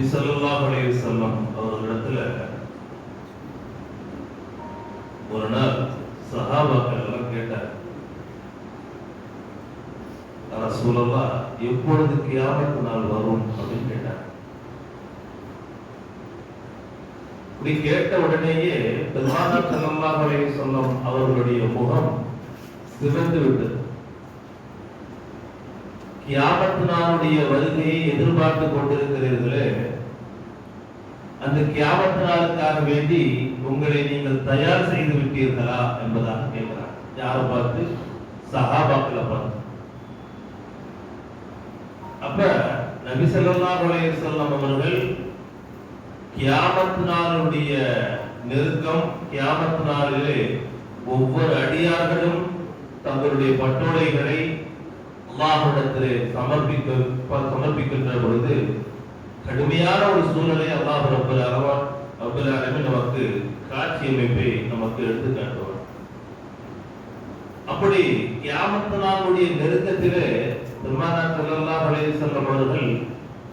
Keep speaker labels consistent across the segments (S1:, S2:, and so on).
S1: நபி ஸல்லல்லாஹு அலைஹி செல்லம் அவர்களிடத்துல ஒரு நாள் சஹாபாக்கள் எல்லாம் கேட்டார் சூழலா எப்பொழுது கியாமத்து நாள் வரும்? அப்படின்னு கேட்டார் இப்படி கேட்ட உடனேயே பெருமானார் ஸல்லல்லாஹு அலைஹி செல்லம் அவர்களுடைய முகம் சிவந்து விட்டது. கியாமத் நாளுடைய வருகையை எதிர்பார்த்து கொண்டிருக்கிறீர்களே அந்த கியாமத் நாளுக்காக வேண்டி உங்களை நீங்கள் தயார் செய்து விட்டீர்களா என்பதாக கேட்கிறார். யாரை பார்த்து? சஹாபாக்களை பார்த்து. அப்ப நபி ஸல்லல்லாஹு செல்லம் அவர்கள் கியாமத் நாளுடைய நெருக்கம் கியாமத் நாளிலே ஒவ்வொரு அடியார்களும் தங்களுடைய பட்டோலைகளை அல்லாஹிடத்திலே சமர்ப்பிக்க சமர்ப்பிக்கின்ற பொழுது கடுமையான ஒரு சூழலை அல்லாஹ் ரப்பல் அரவா ரப்பல் ஆலமீன் நமக்கு காட்சி அமைப்பை நமக்கு எடுத்து காட்டுவார். அப்படி கியாமத் நாளுடைய நெருக்கத்திலே பெருமானார் செல்லல்லா அலைஹி வஸல்லம் அவர்கள்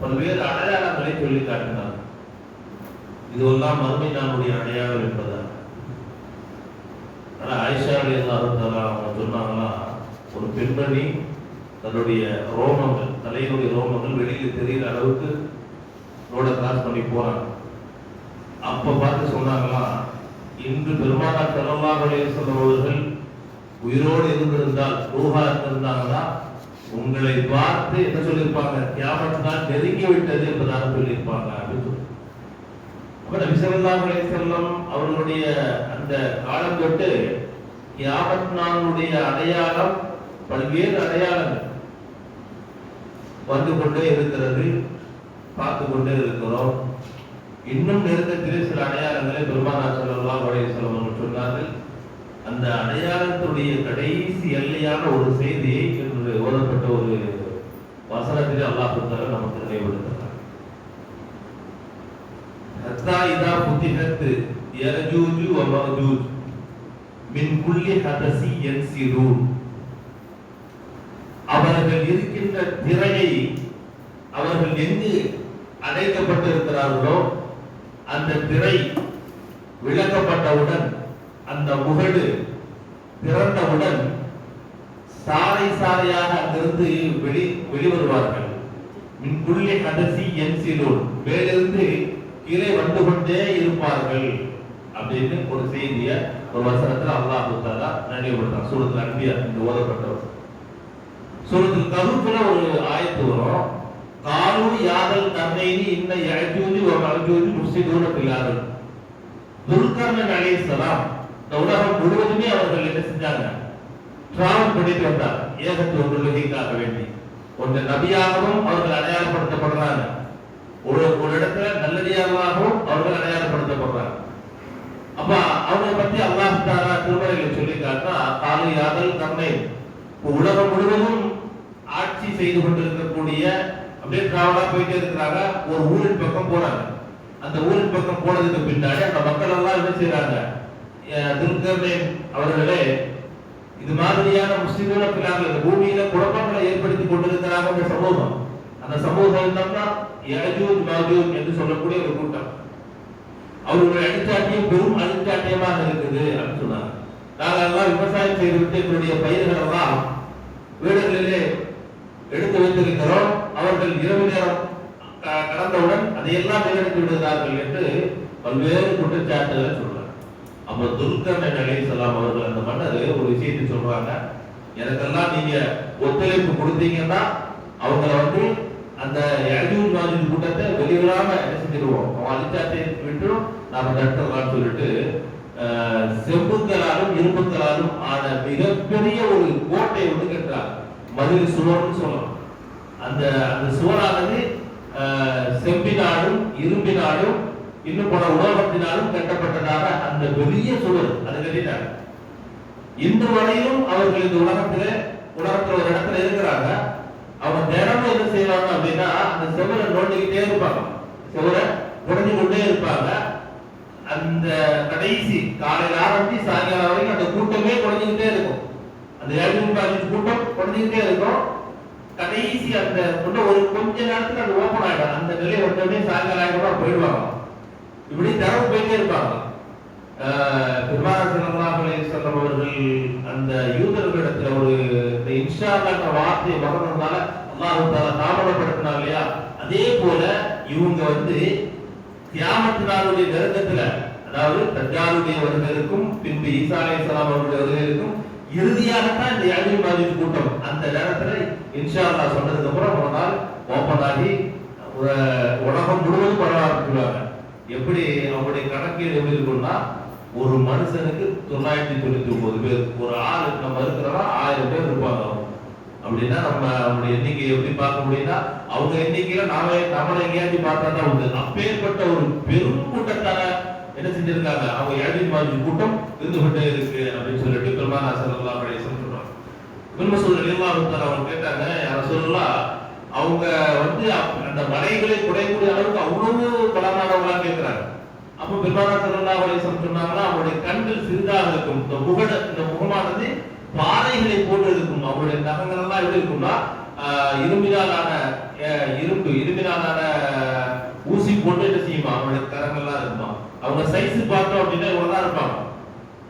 S1: பல்வேறு அடையாளங்களை சொல்லி காட்டினார். இதுவெல்லாம் மறுமை நாளுடைய அடையாளம் என்பதா ஆனா ஆயிஷா அலியல்லாஹு தஆலா அவங்க சொன்னாங்களா ஒரு பெண்மணி தன்னுடைய ரோமங்கள் தலையினுடைய ரோமங்கள் வெளியில் தெரிகிற அளவுக்கு ரோட கிராஸ் பண்ணி போறாங்க. அப்ப பார்த்து சொன்னாங்களா இன்று பெருமானார் ஸல்லல்லாஹு அலைஹி உயிரோடு இருந்திருந்தால் ரூஹா இருந்திருந்தாங்கன்னா உங்களை பார்த்து என்ன சொல்லியிருப்பாங்க? கியாமத் நாள் நெருங்கி விட்டது என்பதாக சொல்லியிருப்பாங்க அப்படின்னு சொல்லி. அப்ப செல்லம் அவர்களுடைய அந்த காலம் தொட்டு கியாமத் நாளுடைய அடையாளம் பல்வேறு அடையாளங்கள் வந்து கொண்டே இருக்கிறது பார்த்து கொண்டே இருக்கிறோம். இன்னும் நெருக்கத்திலே சில அடையாளங்களை பெருமானார் ஸல்லல்லாஹு அலைஹி வஸல்லம் சொன்னார்கள். அந்த அடையாளத்துடைய கடைசி எல்லையான ஒரு செய்தியை என்று ஓதப்பட்ட ஒரு வசனத்திலே அல்லாஹ் தஆலா நமக்கு நினைவுபடுத்துகிறார். ஹத்தா இதா மின் புள்ளி வ மஅஜூஜ் மின் குல்லி ஹதசி யன்சிரூன் அவர்கள் இருக்கின்ற திரையை அவர்கள் எங்கு அடைக்கப்பட்டிருக்கிறார்களோ அந்த திரை விளக்கப்பட்டவுடன் அந்த முகடு திறந்தவுடன் சாலை சாலையாக அங்கிருந்து வெளி வெளிவருவார்கள். மின் புள்ளி கடைசி என்சிலூன் மேலிருந்து கீழே வந்து கொண்டே இருப்பார்கள் அப்படின்னு ஒரு செய்திய ஒரு வசனத்துல அல்லாஹ் தாலா நினைவுபடுத்தான் சூரத்துல அன்பியா இந்த ஓதப்பட்ட வசனம். கருப்புல ஒரு ஆயத்து வரும். காலு யாதல் தன்னைனி இன்ன யஜூஜி ஒரு மஜூஜி முஸ்லிதூன பிள்ளார்கள் துல்கர்ணன் அலைஹிஸ்ஸலாம் இந்த உலகம் முழுவதுமே அவர்கள் என்ன செஞ்சாங்க? டிராவல் பண்ணிட்டு வந்தார் ஏகத்துவ கொள்கைக்காக வேண்டி. ஒன்று நபியாகவும் அவர்கள் அடையாளப்படுத்தப்படுறாங்க. ஒரு ஒரு இடத்துல நல்லடியாகவும் அவர்கள் அடையாளப்படுத்தப்படுறாங்க. அப்ப அவங்களை பத்தி அல்லாஹ் தாரா திருமறையில சொல்லி காட்டினா காலு யாதல் தன்னை. உலகம் முழுவதும் ஆட்சி செய்து கொண்டிருக்கக்கூடிய அப்படியே டிராவலா போயிட்டே இருக்கிறாங்க. ஒரு ஊரின் பக்கம் போறாங்க அந்த ஊரின் பக்கம் போனதுக்கு பின்னாடி அந்த மக்கள் எல்லாம் என்ன செய்யறாங்க துர்கர்ணேன் அவர்களே இது மாதிரியான முஸ்லிம்கள பிள்ளைகள் இந்த பூமியில குழப்பங்களை ஏற்படுத்தி கொண்டிருக்கிறாங்க அந்த சமூகம். அந்த சமூகம் என்னன்னா யஜூஜ் மாஜூஜ் என்று சொல்லக்கூடிய ஒரு கூட்டம். அவர்களுடைய அடிச்சாட்டியம் பெரும் அடிச்சாட்டியமாக இருக்குது அப்படின்னு சொன்னாங்க. நாங்கள் எல்லாம் விவசாயம் செய்துவிட்டு எங்களுடைய பயிர்கள் எல்லாம் வீடுகளிலே எடுத்து வைத்திருக்கிறோம். அவர்கள் இரவு நேரம் க- கடந்தவுடன் அதையெல்லாம் வீணடித்து விடுகிறார்கள் என்று பல்வேறு குற்றச்சாட்டுகளை சொல்றாங்க. அப்ப துல்கர்ணன் சொல்லாம் அவர்கள் அந்த மன்னர் ஒரு விஷயத்தை சொல்றாங்க. எனக்கெல்லாம் நீங்க ஒத்துழைப்பு கொடுத்தீங்கன்னா அவங்கள வந்து அந்த யஜூஜ் மாதிரி கூட்டத்தை வெளியிடாம என்ன செஞ்சிருவோம்? அவன் அழிச்சாத்தை விட்டுரும். நாம தடுத்துடலாம்னு சொல்லிட்டு செம்புக்களாலும் இரும்புக்களாலும் ஆன மிகப்பெரிய ஒரு கோட்டை ஒன்று கட்டுறாங்க. மதுரை சுவர்னு சொல்லலாம் அந்த அந்த சுவரானது செம்பினாலும் இரும்பினாலும் இன்னும் போன உலோகத்தினாலும் கட்டப்பட்டதாக அந்த பெரிய சுவர் அது கட்டினாங்க இன்று வரையிலும் அவர்கள் இந்த உலகத்துல உலகத்துல ஒரு இடத்துல இருக்கிறாங்க. அவங்க தினமும் என்ன செய்வாங்க அப்படின்னா அந்த செவரை நோண்டிக்கிட்டே இருப்பாங்க. செவரை குறைஞ்சு கொண்டே இருப்பாங்க. அந்த கடைசி காலையில ஆரம்பிச்சு சாயங்காலம் வரைக்கும் அந்த கூட்டமே குறைஞ்சுக்கிட்டே இருக்கும். அந்த ஏழு பாஞ்சு கூட்டம் குறைஞ்சுக்கிட்டே இருக்கும். கடைசி அந்த இன்னும் ஒரு கொஞ்ச நேரத்துல அது ஓபன் ஆயிடும். அந்த நிலை வந்தோடனே சாயங்காலம் ஆயிரம் போயிடுவாங்க. இப்படி தரவு போயிட்டே இருப்பாங்க. ஆஹ் பெருமாள் ஸல்லல்லாஹு அலைஹி வஸல்லம் அவர்கள் அந்த யூதர்களிடத்துல ஒரு இந்த இன்ஷா அல்லாஹ்ன்ற வார்த்தையை மறந்ததுனால அல்லாஹ் தஆலா தாமதப்படுத்தினார் இல்லையா? அதே போல இவங்க வந்து கியாமத் நாளுடைய நெருக்கத்துல அதாவது தஜ்ஜாலுடைய வருகைக்கும் பின்பு ஈசா அலைஹிஸ்ஸலாம் அவருடைய வருகைக்கும் இறுதியாகத்தான் இந்த யாஜூஜ் மாஜூஜ் கூட்டம் அந்த நேரத்தில் இன்ஷா அல்லா சொன்னதுக்கு அப்புறம் ஒரு நாள் ஓப்பனாகி ஆகி உலகம் முழுவதும் பரவ ஆரம்பிச்சுருவாங்க எப்படி அவங்களுடைய கணக்கீடு எப்படி இருக்கும்னா ஒரு மனுஷனுக்கு தொள்ளாயிரத்தி தொண்ணூத்தி ஒன்பது பேர் ஒரு ஆள் நம்ம இருக்கிறவா ஆயிரம் பேர் இருப்பாங்க அப்படின்னா நம்ம அவங்களுடைய எண்ணிக்கை எப்படி பார்க்க முடியும்னா அவங்க எண்ணிக்கையில நாம நம்மளை எங்கேயாச்சும் பார்த்தா தான் உண்டு. அப்பேற்பட்ட ஒரு பெரும் கூட்டத்தால என்ன செஞ்சிருக்காங்க? அவங்க ஏழின் மாதிரி கூட்டம் இருந்து கொண்டே இருக்கு அப்படின்னு சொல்லிட்டு பெருமான செல்லலாம் அப்படி சொல்றாங்க இப்னு சூழல் ரலியல்லாஹு அவங்க கேட்டாங்க. யார சொல்லலாம் அவங்க வந்து அந்த மலைகளை குடையக்கூடிய அளவுக்கு அவ்வளவு பலமானவங்களா கேட்கிறாங்க அப்போ பெருமான ஸல்லல்லாஹு அலைஹி சொன்னாங்கன்னா அவங்களுடைய கண்கள் சிறிதாக இருக்கும். இந்த முகட இந்த முகமானது பாறைகளை போன்று இருக்கும். அவங்களுடைய நகங்கள் எல்லாம் எப்படி இருக்கும்னா இரும்பினாலான இரும்பு இரும்பினாலான ஊசி போட்டு என்ன செய்யுமா? அவங்களுடைய கரங்கள்லாம் இருக்குமா? அவங்க சைஸ் பார்த்தோம் அப்படின்னா இவ்வளவுதான் இருப்பாங்க.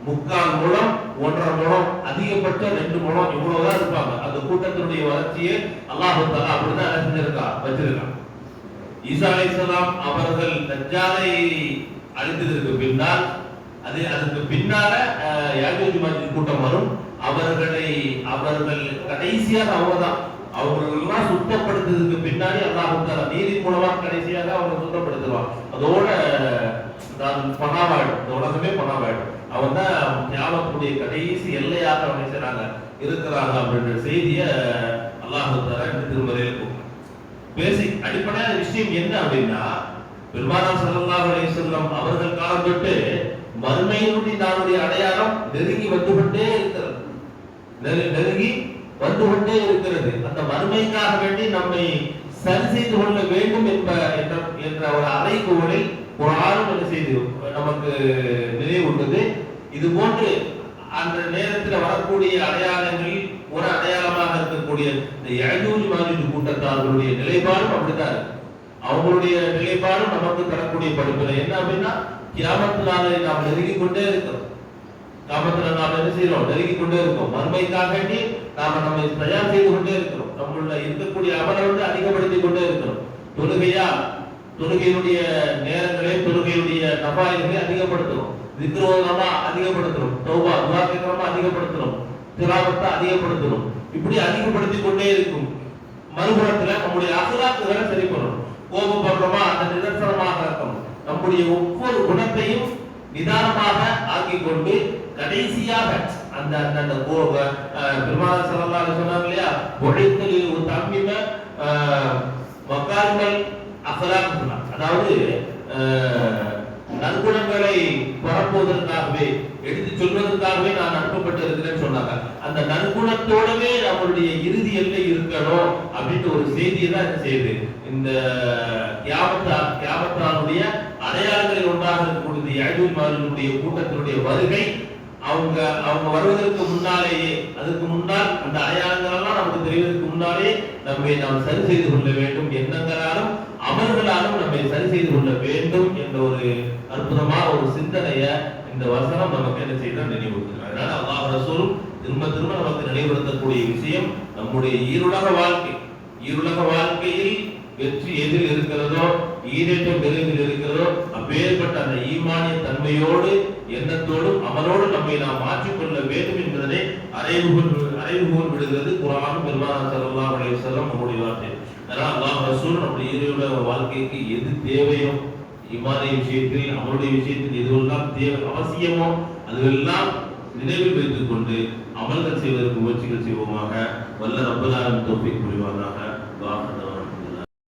S1: முக்கால் மூலம் ஒன்றரை மூலம் அதிகபட்சம் ரெண்டு மூலம் இவ்வளவுதான் இருப்பாங்க. அந்த கூட்டத்தினுடைய வளர்ச்சியை அல்லாஹு தஆலா அப்படிதான் என்ன செஞ்சிருக்கா? வச்சிருக்கான் ஈசா அலைஹிஸ்ஸலாம் அவர்கள் தஜ்ஜாலை அழித்ததற்கு பின்னால் அது அதுக்கு பின்னால அஹ், யாஜூஜ் மாஜூஜ் கூட்டம் வரும். அவர்களை அவர்கள் கடைசியாக அவங்க தான் அவங்களெல்லாம் சுத்தப்படுத்துறதுக்கு பின்னாடி அல்லாஹ் நீதி மூலமா கடைசியாக அவங்க சுத்தப்படுத்துவான் அதோட நான் பணாவாயிடும். இந்த உலகமே பணாவாயிடும். அவன் தான் தியாகக்கூடிய கடைசி எல்லையாக அவங்க செய்யறாங்க இருக்கிறாங்க அப்படின்ற செய்தியை அல்லாஹ் தஆலா இந்த திருமறையில் பேசிக் அடிப்படையான விஷயம் என்ன அப்படின்னா பெருமானார் ஸல்லல்லாஹு அலைஹி அவர்கள் காலம் தொட்டு மறுமையினுடைய நாளுடைய அடையாளம் நெருங்கி வந்துவிட்டே இருக்கிறது. நெரு- நெருங்கி வந்து கொண்டே இருக்கிறது. அந்த வறுமைக்காக வேண்டி நம்மை சரி செய்து கொள்ள வேண்டும் என்ப என்ற என்ற ஒரு அறைகூவலில் ஒரு ஆளும் என்ன செய்து நமக்கு நினைவூட்டுது இது போன்று அந்த நேரத்தில் வரக்கூடிய அடையாளங்களில் ஒரு அடையாளமாக இருக்கக்கூடிய இந்த யஜூஜ் மாதிரி கூட்டத்தார்களுடைய நிலைப்பாடும் அப்படித்தான் இருக்கு. அவங்களுடைய நிலைப்பாடும் நமக்கு தரக்கூடிய படிப்பினை என்ன அப்படின்னா கியாமத்து நாளை நாம் நெருங்கி கொண்டே இருக்கிறோம். கியாமத்துல நாம் என்ன செய்யறோம் நெருங்கி கொண்டே இருக்கோம் மறுமைக்காக நாம நம்மை தயார் செய்து கொண்டே இருக்கிறோம். நம்மள இருக்கக்கூடிய அமலை வந்து அதிகப்படுத்திக் கொண்டே இருக்கிறோம். தொழுகையா? தொழுகையினுடைய நேரங்களே தொழுகையுடைய நபாய்களை அதிகப்படுத்தணும் திக்ரோதமா அதிகப்படுத்தணும் தௌபா துவா கேட்கிறோமா அதிகப்படுத்தணும் திலாவத்தை அதிகப்படுத்தணும் இப்படி அதிகப்படுத்திக் கொண்டே இருக்கும் மறுபுறத்துல நம்முடைய அகலாக்குகளை சரி பண்ணணும். கோபப்படுறோமா அந்த நிதர்சனமாக இருக்கணும் நம்முடைய ஒவ்வொரு குணத்தையும் நிதானமாக ஆக்கிக் கொண்டு கடைசியாக அந்த அந்த அந்த கோப பெருமாள் சல்லல்லாஹு சொன்னாங்க இல்லையா? உழைத்தலில் ஒரு தம்மிம மக்காரிமல் அகலாக் அதாவது நற்குணங்களை பரப்புவதற்காகவே எடுத்து சொல்வதற்காகவே நான் அனுப்பப்பட்டு இருக்கிறேன்னு சொன்னாங்க. அந்த நற்குணத்தோடவே நம்மளுடைய இறுதி எல்லை இருக்கணும் அப்படின்ற ஒரு செய்தியை தான் இது செய்யுது. இந்த கியாமத்தா கியாமத்தானுடைய அடையாளங்களில் ஒன்றாக இருக்கக்கூடிய அழிவுமாரினுடைய கூட்டத்தினுடைய வருகை அவங்க அவங்க வருவதற்கு முன்னாலேயே அதுக்கு முன்னால் அந்த அடையாளங்களெல்லாம் நமக்கு தெரிவதற்கு முன்னாலே நம்மை நாம் சரி செய்து கொள்ள வேண்டும் எண்ணங்களாலும் அமல்களாலும் நம்மை சரி செய்து கொள்ள வேண்டும் என்ற ஒரு அற்புதமான ஒரு சிந்தனைய இந்த வசனம் நமக்கு என்ன செய்தால் நினைவுறுத்துகிறது அதனால அல்லாஹ் ரசூலும் திரும்ப திரும்ப நமக்கு நினைவுறுத்தக்கூடிய விஷயம் நம்முடைய ஈருலக வாழ்க்கை. ஈருலக வாழ்க்கையில் வெற்றி எதில் இருக்கிறதோ ஈரேற்றம் எதில் இருக்கிறதோ அப்பேற்பட்ட அந்த ஈமானிய தன்மையோடு எண்ணத்தோடும் அமலோடு நம்மை நாம் மாற்றிக்கொள்ள வேண்டும் என்பதனை அறைவுகோல் அறைவுகோல் விடுகிறது குரான் பெருமான சல்லா அலைஹி வஸல்லம் நம்முடைய வார்த்தை அதனால் அல்லாஹ் ரசூல் நம்முடைய ஈருலக வாழ்க்கைக்கு எது தேவையோ இமானிய விஷயத்தில் அவருடைய விஷயத்தில் எதுவெல்லாம் தேவை அவசியமோ அதுவெல்லாம் நினைவில் வைத்துக் கொண்டு அமல்கள் செய்வதற்கு முயற்சிகள் செய்வோமாக. வல்ல ரப்பலாலும் தோப்பிக் புரிவாராக